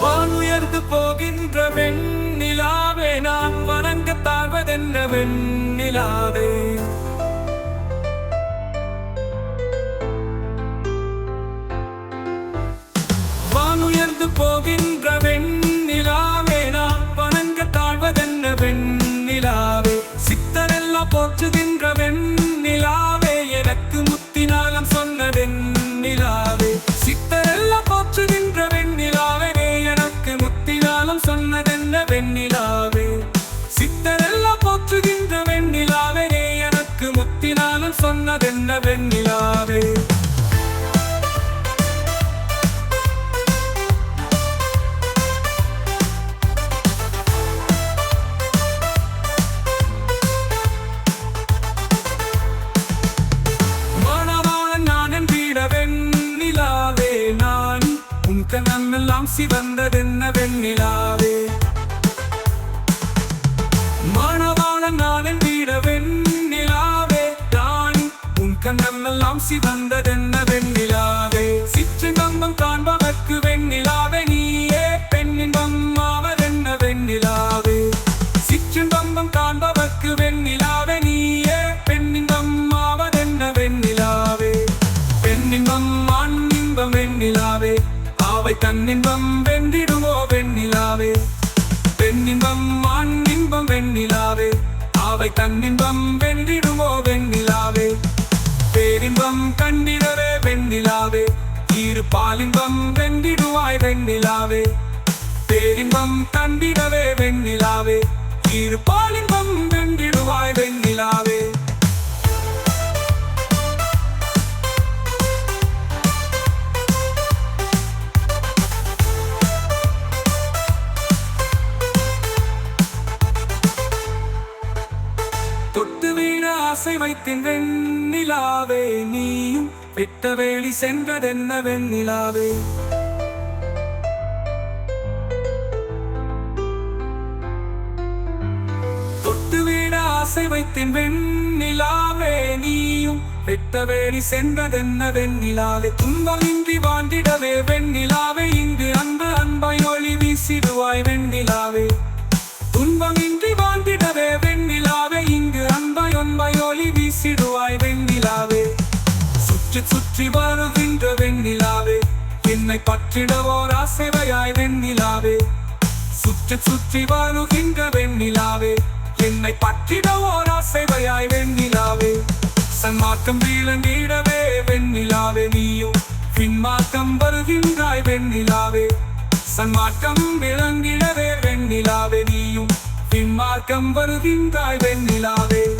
வானுயர்ந்து போகின்ற வெண்ணிலாவே நான் வணங்க தாழ்வதென்ன வெண்ணிலாவே? வானுயர்ந்து போகின்ற முத்தினாலம் சொன்னதென்ன வெண்ணிலாவே மணவாளன் நான் உன் கண்ணெல்லாம் சிவந்ததென்ன வெண்ணிலாவே? சிற்றின்பம் காண்பவர்க்கு வெண்ணிலாவே நீயே. பெண்ணின்பம் ஆவதென்ன வெண்ணிலாவே? சிற்றின்பம் காண்பவர்க்கு வெண்ணிலாவே நீயே. பெண்ணின்பம் ஆவதென்ன வெண்ணிலாவே? பெண்ணின்பம் ஆண் இன்பம் வெண்ணிலாவே. அவை தன்னின்பம் வென்றிடுமோ வெண்ணிலாவே. பெண்ணின்பம் ஆண் இன்பம் வெண்ணிலாவே. அவை தன்னின்பம் வென்றிடுமோ வெண்ணிலாவே. பேரின்பம் கண்டிடவே வெண்ணிலாவே. இரு பாலின்பம் வென்றிடுவாய் வெண்ணிலாவே. பேரின்பம் கண்டிடவே வெண்ணிலாவே. இரு பாலின்பம் ஆசை வைத்தின் வெண்ணிலாவே நீயும் விட்ட வேலி சென்றதென்ன வெண்ணிலாவே? தொட்டு ஆசை வைத்தின் வெண்ணிலாவே நீயும் வெட்ட வேலி சென்றதென்ன வெண்ணிலாவே? துன்பமின்றி வாண்டிடவே வெண்ணிலாவே இங்கு அன்பு அன்பையோ ஒளி வீசிடுவாய் வெண்ணிலாவே. சுற்றி சுற்றி வருகின்ற வெண்ணிலாவே. என்னை பற்றிடவோர் ஆசைவையாய் வெண்ணிலாவே. சுற்றி சுற்றி வருகின்ற வெண்ணிலாவே. என்னை பற்றிடவோர் ஆசைவையாய் வெண்ணிலாவே. சன்மார்க்கம் வீழங்கிடவே வெண்ணிலாவே. நீயும் பின்மார்க்கம் வருகின்றாய் வெண்ணிலாவே. சன்மார்க்கம் விளங்கிடவே வெண்ணிலாவே. நீயும் பின்மார்க்கம் வருகின்றாய் வெண்ணிலாவே.